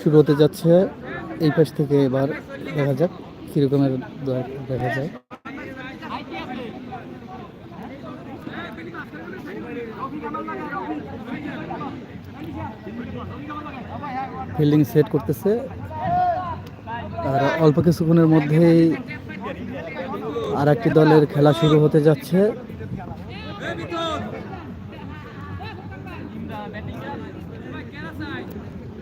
শুরু হতে যাচ্ছে। এই পাশ থেকে এবার দেখা যাক কীরকমের দেখা যায়। ফিল্ডিং সেট করতেছে। আর অল্প কিছুক্ষণের মধ্যেই আর একটি দলের খেলা শুরু হতে যাচ্ছে।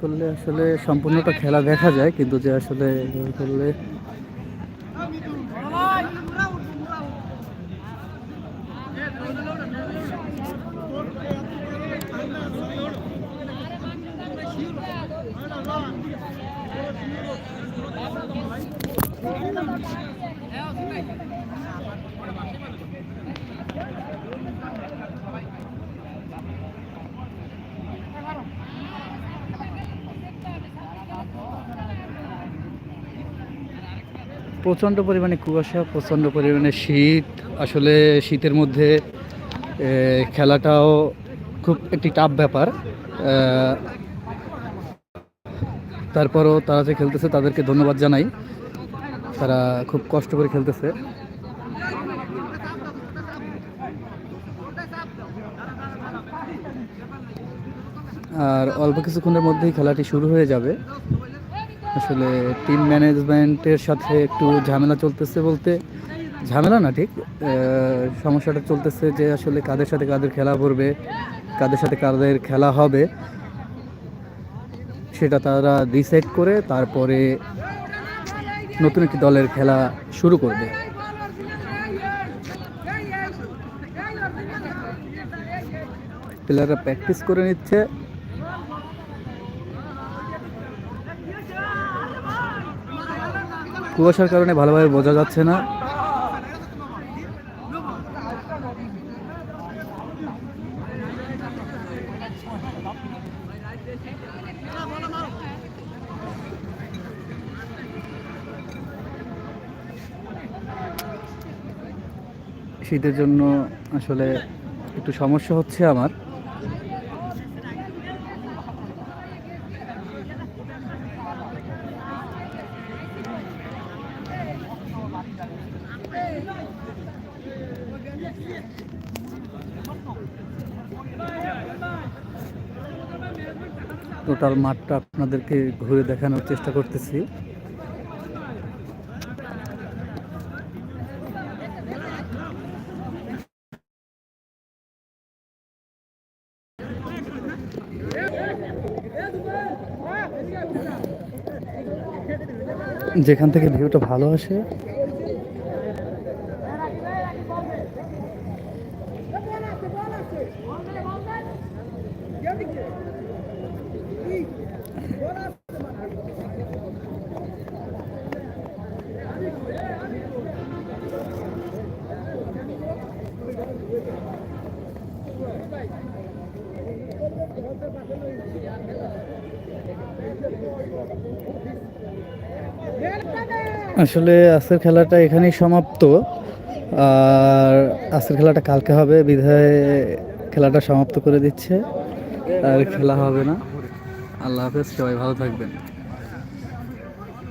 করলে আসলে সম্পূর্ণটা খেলা দেখা যায় কিন্তু যে আসলে করলে প্রচণ্ড পরিমাণে কুয়াশা, প্রচণ্ড পরিমাণে শীত। আসলে শীতের মধ্যে খেলাটাও খুব একটি টাফ ব্যাপার। তারপরও তারা যে খেলতেছে তাদেরকে ধন্যবাদ জানাই। তারা খুব কষ্ট করে খেলতেছে। আর অল্প কিছুক্ষণের মধ্যেই খেলাটি শুরু হয়ে যাবে। আসলে টিম ম্যানেজমেন্টের সাথে একটু ঝামেলা চলতেছে বলতে, ঝামেলা না ঠিক? সমস্যাটা চলতেছে যে আসলে কাদের সাথে কাদের খেলা পড়বে, কাদের সাথে কাদের খেলা হবে, সেটা তারা ডিসাইড করে তারপরে নতুন একটি দলের খেলা শুরু করবে। প্লেয়াররা প্র্যাকটিস করে নিচ্ছে। কুয়াশার কারণে ভালোভাবে বোঝা যাচ্ছে না। শীতের জন্য আসলে একটু সমস্যা হচ্ছে আমার। টোটাল মাঠটা আপনাদেরকে ঘুরে দেখানোর চেষ্টা করতেছি। যেখান থেকে ভিউটা ভালো আসে আসলে আজকের খেলাটা এখানেই সমাপ্ত। আর আজকের খেলাটা কালকে হবে। বিধায় খেলাটা সমাপ্ত করে দিচ্ছে। আর খেলা হবে না। আল্লাহ হাফেজ সবাই ভালো থাকবেন।